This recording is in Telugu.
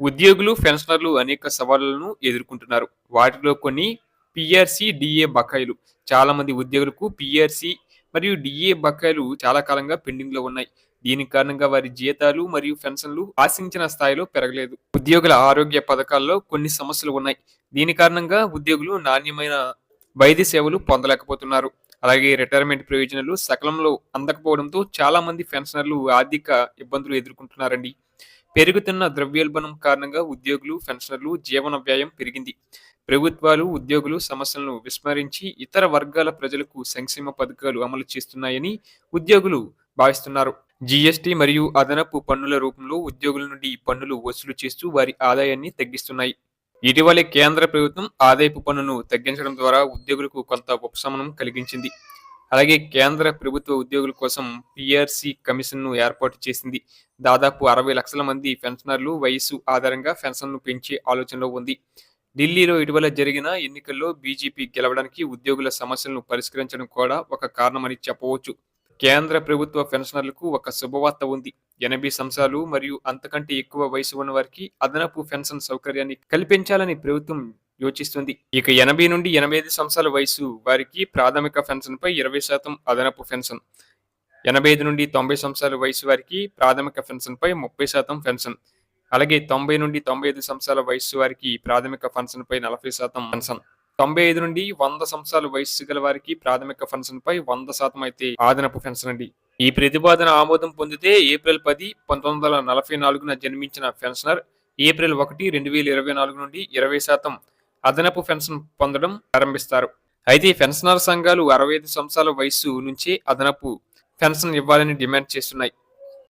ఉద్యోగులు పెన్షనర్లు అనేక సవాళ్ళను ఎదుర్కొంటున్నారు. వాటిలో కొన్ని పిఆర్సి డిఏ బకాయిలు. చాలా మంది ఉద్యోగులకు పిఆర్సి మరియు డిఏ బకాయిలు చాలా కాలంగా పెండింగ్లో ఉన్నాయి. దీని కారణంగా వారి జీతాలు మరియు పెన్షన్లు ఆశించిన స్థాయిలో పెరగలేదు. ఉద్యోగుల ఆరోగ్య పథకాల్లో కొన్ని సమస్యలు ఉన్నాయి. దీని కారణంగా ఉద్యోగులు నాణ్యమైన వైద్య సేవలు పొందలేకపోతున్నారు. అలాగే రిటైర్మెంట్ ప్రయోజనాలు సకాలంలో అందకపోవడంతో చాలా మంది పెన్షనర్లు ఆర్థిక ఇబ్బందులు ఎదుర్కొంటున్నారండి. పెరుగుతున్న ద్రవ్యోల్బణం కారణంగా ఉద్యోగులు పెన్షనర్లు జీవన వ్యయం పెరిగింది. ప్రభుత్వాలు ఉద్యోగులు సమస్యలను విస్మరించి ఇతర వర్గాల ప్రజలకు సంక్షేమ పథకాలు అమలు చేస్తున్నాయని ఉద్యోగులు భావిస్తున్నారు. జీఎస్టీ మరియు అదనపు పన్నుల రూపంలో ఉద్యోగుల నుండి పన్నులు వసూలు చేస్తూ వారి ఆదాయాన్ని తగ్గిస్తున్నాయి. ఇటీవలే కేంద్ర ప్రభుత్వం ఆదాయపు పన్నును తగ్గించడం ద్వారా ఉద్యోగులకు కొంత ఉపశమనం కలిగించింది. అలాగే కేంద్ర ప్రభుత్వ ఉద్యోగుల కోసం పిఆర్సి కమిషన్ను ఏర్పాటు చేసింది. దాదాపు అరవై లక్షల మంది పెన్షనర్లు వయసు ఆధారంగా పెన్షన్ను పెంచే ఆలోచనలో ఉంది. ఢిల్లీలో ఇటీవల జరిగిన ఎన్నికల్లో బీజేపీ గెలవడానికి ఉద్యోగుల సమస్యలను పరిష్కరించడం కూడా ఒక కారణమని చెప్పవచ్చు. కేంద్ర ప్రభుత్వ పెన్షనర్లకు ఒక శుభవార్త ఉంది. ఎనభై సంవత్సరాలు మరియు అంతకంటే ఎక్కువ వయసు ఉన్న వారికి అదనపు పెన్షన్ సౌకర్యాన్ని కల్పించాలని ప్రభుత్వం యోచిస్తుంది. ఇక ఎనభై నుండి ఎనభై ఐదు సంవత్సరాల వయసు వారికి ప్రాథమిక పెన్షన్ పై ఇరవై శాతం అదనపు పెన్షన్. ఎనభై ఐదు నుండి తొంభై సంవత్సరాల వయసు వారికి ప్రాథమిక పెన్షన్ పై ముప్పై శాతం పెన్షన్. అలాగే తొంభై నుండి తొంభై ఐదు సంవత్సరాల వయసు వారికి ప్రాథమిక పెన్షన్ పై నలభై శాతం పెన్షన్. తొంభై ఐదు నుండి వంద సంవత్సరాల వయస్సు గల వారికి ప్రాథమిక పెన్షన్ పై వంద శాతం అయితే అదనపు పెన్షన్ అండి. ఈ ప్రతిపాదన ఆమోదం పొందితే ఏప్రిల్ పది పంతొమ్మిది వందల నలభై నాలుగున జన్మించిన పెన్షనర్ ఏప్రిల్ ఒకటి రెండు వేల ఇరవై నాలుగు నుండి ఇరవై శాతం అదనపు పెన్షన్ పొందడం ప్రారంభిస్తారు. అయితే పెన్షనర్ సంఘాలు అరవై ఐదు సంవత్సరాల వయసు నుంచి అదనపు పెన్షన్ ఇవ్వాలని డిమాండ్ చేస్తున్నాయి.